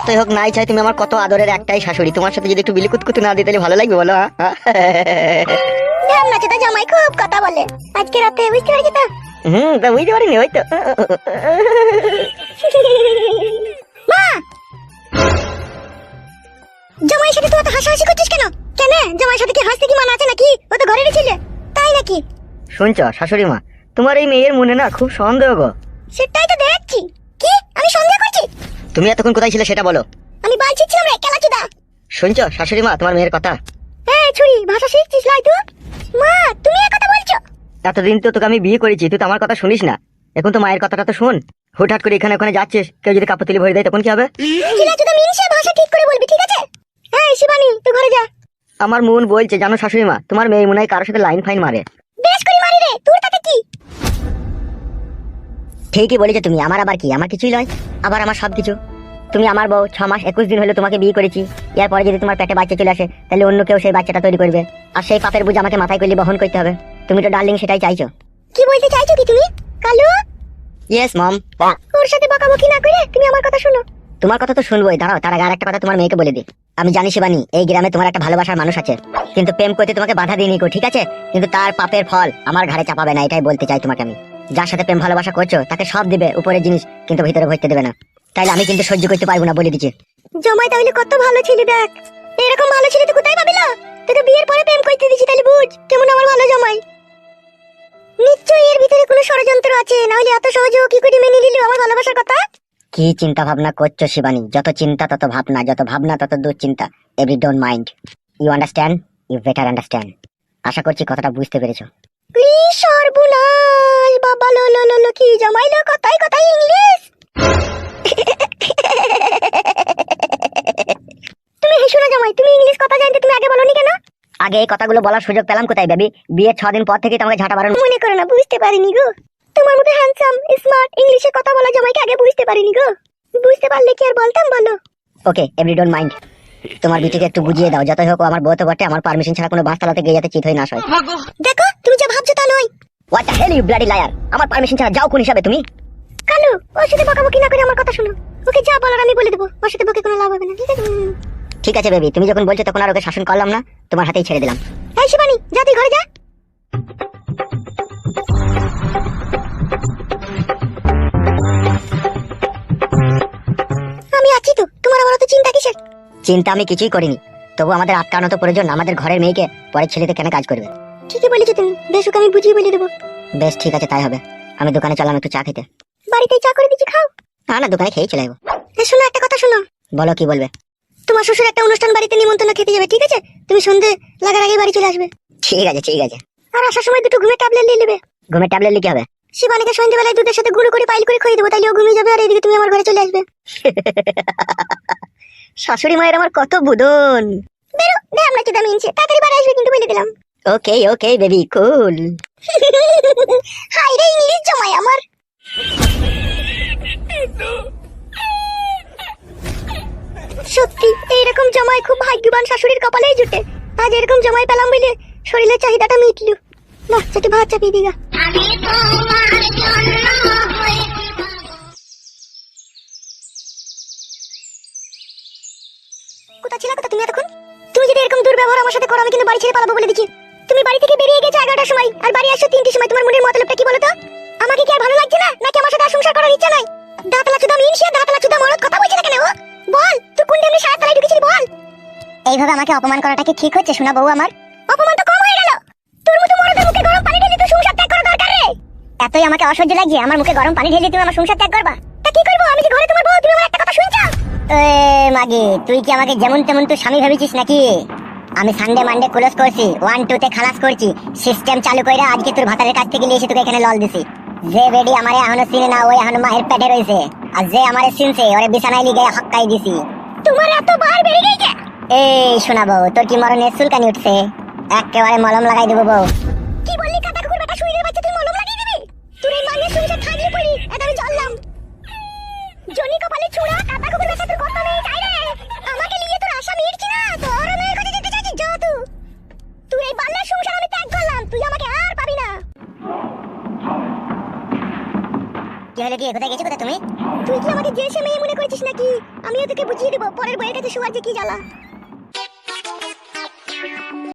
যতই হোক নাই চাই তুমি আমার কত আদরের একটাই শাশুড়ি। তোমার সাথে যদি একটু বিলিকুতকুতু না দিতে তাহলে ভালো লাগবে বলো হ্যাঁ? ঢ্যামনা জামাই খুব কথা বলে। আজকে রাতে বুঝতে পারছি তো? হুম তা বুঝতে পারিনি ওই তো। মা! জামাইয়ের সাথে তুই এত হাসাহাসি করছিস কেন? কেন? জামাই সাথে কি হাসতে কি মানা আছে নাকি? ও তো ঘরে ছিল। তাই নাকি? শুনছ শাশুড়ি মা তোমার এই মেয়ের মনে না খুব সন্দেহ গো। সেটাই তো দেখছি। কি? আমি সন্দেহ তুমি এতক্ষণ কোথায় ছিলে সেটা বলো। আমি বালছি ছিলাম রে কেলা চোদা। শুনছ? শাশুড়ি মা তোমার মেয়ের কথা। এই ছুরি ভাষা শিখছিস লাই তুই মা তুমি এই কথা বলছো? এতদিন তো তোকে আমি বিয়ে করেছি তুই তো আমার কথা শুনিস না। এখন তো মায়ের কথাটা তো শোন। হুটহাট করে এখানে ওখানে যাচ্ছিস কেউ যদি কাপড় তুলে ভরে দেয় তখন কি হবে? চিলা চোদা মিনসে ভাষা ঠিক করে বলবি ঠিক আছে? এই শিবানী তুই ঘরে যা। আমার মন বলছে জানো শাশুড়ি মা তোমার মেয়ে মনে হয় কারোর সাথে লাইন ফাইন মারে। বেশ করে মারি রে তোর তাতে কি? ঠিকই বলেছ তুমি আমার আবার কি? আমার কিছুই নয় আবার আমার সব কিছু তুমি আমার বউ ছ মাস একুশ দিন হলো তোমাকে বিয়ে করেছি। এরপরে যদি তোমার পেটে বাচ্চা চলে আসে তাহলে অন্য কেউ সেই বাচ্চাটা তৈরি করবে। আর সেই পাপের বুঝ আমাকে মাথায় করলে বহন করতে হবে। তুমি তো ডার্লিং সেটাই চাইছো। কি বলতে চাইছো কি তুমি? কালু? ইয়েস মম ওর সাথে বকাবকি না করে তুমি আমার কথা শোনো। তোমার কথা তো শুনবোই দাঁড়াও তার আগে আরেকটা কথা তোমার মেয়েকে বলে দিই। আমি জানি শিবানী এই গ্রামে তোমার একটা ভালোবাসার মানুষ আছে। কিন্তু প্রেম করতে তোমাকে বাধা দিইনি গো ঠিক আছে? কিন্তু তার পাপের ফল আমার ঘাড়ে চাপাবে না এটাই বলতে চাই তোমাকে আমি। যার সাথে প্রেম ভালোবাসা করছ তাকে সব দিবে উপরের জিনিস কিন্তু ভিতরে ভরতে দেবে না। তাইলে আমি কিন্তু সহ্য করতে পারব না বলে দিচ্ছি। জমাই তাহলে কত ভালো ছিল দেখ। এরকম ভালো ছিল তুই কোথায় পাবিলা তোকে বিয়ের পরে প্রেম করতে দিছি তাহলে বুঝ কেমন আমার ভালো জামাই। নিশ্চয়ই এর ভিতরে কোনো ষড়যন্ত্র আছে নাহলে এত সহজে কি করে মেনে নিল আমার ভালোবাসার কথা? কি চিন্তা ভাবনা করছ শিবানী? যত চিন্তা তত ভাবনা যত ভাবনা তত দুশ্চিন্তা। Every don't mind. You understand you better understand. আশা করছি কথাটা বুঝতে পেরেছ। প্লিজ সর্বনাশ। বাবা লো লো লো লো কি জামাইলো কথাই কথাই ইংলিশ তুমি হেসো না জামাই তুমি ইংলিশ কথা জানতে তুমি আগে বলনি কেন? আগে এই কথাগুলো বলার সুযোগ পেলাম কোথায় বেবি? বিয়ের ছ দিন পর থেকে তোমাকে ঝাঁটা বারণ মনে করো না বুঝতে পারিনি গো। তোমার মতো হ্যান্ডসাম স্মার্ট ইংলিশে কথা বলা জামাইকে আগে বুঝতে পারিনি গো। বুঝতে পারলে কি আর বলতাম বলো? ওকে এভরি ডোন্ট মাইন্ড তোমার বিটিকে একটু বুঝিয়ে দাও যতই হোক আমার বউ তো বটে আমার পারমিশন ছাড়া কোনো বাস চালাতে গিয়ে যাতে চিত হয়ে না হয় দেখো তুমি যা ভাবছ তা নয়। What the hell you bloody liar আমার পারমিশন ছাড়া যাও কোন হিসাবে তুমি? কালু ওর সাথে বকাবকি না করে আমার কথা শোনো ওকে যা বলার আমি বলে দেবো। ওর সাথে বকে কোনো লাভ হবে না ঠিক আছে। ঠিক আছে বেবি তুমি যখন বলছো তখন আর ওকে শাসন করলাম না। তোমার হাতেই ছেড়ে দিলাম। এই শিবানী যা তুই ঘরে যা। আমি আছি তো। তোমার আবার অত চিন্তা কিসের? চিন্তা আমি কিছুই করিনি। তবু আমাদের আটকানো তো প্রয়োজন। আমাদের ঘরের মেয়েকে পরের ছেলেতে কেন কাজ করবে? ঠিকই বলেছ তুমি। বেশ ওকে আমি বুঝিয়ে বলে দেবো। বেশ ঠিক আছে তাই হবে। আমি দোকানে চলাম একটু চা খেতে। বাড়িতে চা করে দিচ্ছি খাও। না না দোকানে খেয়েই চলে যাব। শোনো একটা কথা শোনো। বলো কি বলবে? তোমার শ্বশুর একটা অনুষ্ঠান বাড়িতে নিমন্ত্রণ খেতে যাবে ঠিক আছে? তুমি সন্ধে লাগার আগে বাড়ি চলে আসবে। ঠিক আছে ঠিক আছে। আর আসার সময় দুটো ঘুমের ট্যাবলেট নিয়ে নেবে। ঘুমের ট্যাবলেট লিখে হবে? শিবানীকে সন্ধ্যেবেলায় দুধের সাথে গুঁড়ো করে পাইল করে খাইয়ে দেবো তাইলে ও ঘুমিয়ে যাবে আর এদিকে তুমি আমার ঘরে চলে আসবে। শাশুড়ি মায়ের আমার কত বুদন। বেরো দে আমরা চিন্তা মিনছে তাড়াতাড়ি বাড়ি আসবে কিন্তু বলে দিলাম। Okay okay baby cool hi রে ইংলিশ জমাই আমার সত্যি, এইরকম জমাই খুব ভাগ্যবান শাশুড়ির কপালেই জুটে। আজ এরকম জমাই পেলাম বলে শরীরের চাহিদাটা মিটলু। সেটি ভাত চাপিয়ে দিগা। কোথা ছিল কোথা তুমি এতক্ষণ? তুমি যদি এরকম দুর্ব্যবহার আমার সাথে করো, আমি কিন্তু বাড়ি ছেড়ে পালাবো বলে দিচ্ছি। বাড়ি থেকে বেরিয়ে গেছো এগারোটার সময়। আর বাড়ি আসছো তিনটির সময়। তোমার মনের মতলবটা কি বলো তো আমাকে কি আর ভালো লাগছে না? নাকি আমার সাথে আর সংসার করার ইচ্ছা নাই? দাঁতলা চুদা মিনসিয়া দাঁতলা চুদা মরদ, কথা বলছে না কেন বল তুই কোন টাইমে সারা তালাই ঢুকেছিলি বল। এইভাবে আমাকে অপমান করাটা কি ঠিক হচ্ছে, শোনা বউ আমার? অপমান তো কম হয়ে গেল। তোর মতো মরদের মুখে গরম পানি ঢেলে তো সংসার ত্যাগ করা দরকার রে। এতই আমাকে অসহ্য লাগছে, আমার মুখে গরম পানি ঢেলে তুমি আমার সংসার ত্যাগ করবা? তা কি করব? আমি যে ঘরে তোমার বউ, তুমি আমার একটা কথা শুনছো? এ, মাগি, তুই কি আমাকে যেমন তেমন তুই স্বামী ভেবেছিস নাকি? আমি সানডে মানডে ক্লোজ করছি। ওয়ান টু তে খালাস করছি। সিস্টেম চালু করে আজকে তোর ভাতারের কাছ থেকে নিয়ে এসে তোকে এখানে লল দিছি। যে বেডি আমার এখনও চিনে না ওই এখন মায়ের পেটে রয়েছে আর যে আমার চিনছে ওরে বিছানায় লিগে হক্কাই দিছি। তোমার এত বার বেড়ে গেছে? এই শোনাবো তোর কি মরণে চুলকানি উঠছে? একেবারে মলম লাগাই দেবো বউ। কি বললি কাটা কি হলো কি কোথায় গেছো কোথায় তুমি? তুই কি যে মেয়ে মনে করেছিস নাকি? আমিও তোকে বুঝিয়ে দেবো, পরের বইয়ের কাছে শোয়ার যে কি জ্বালা।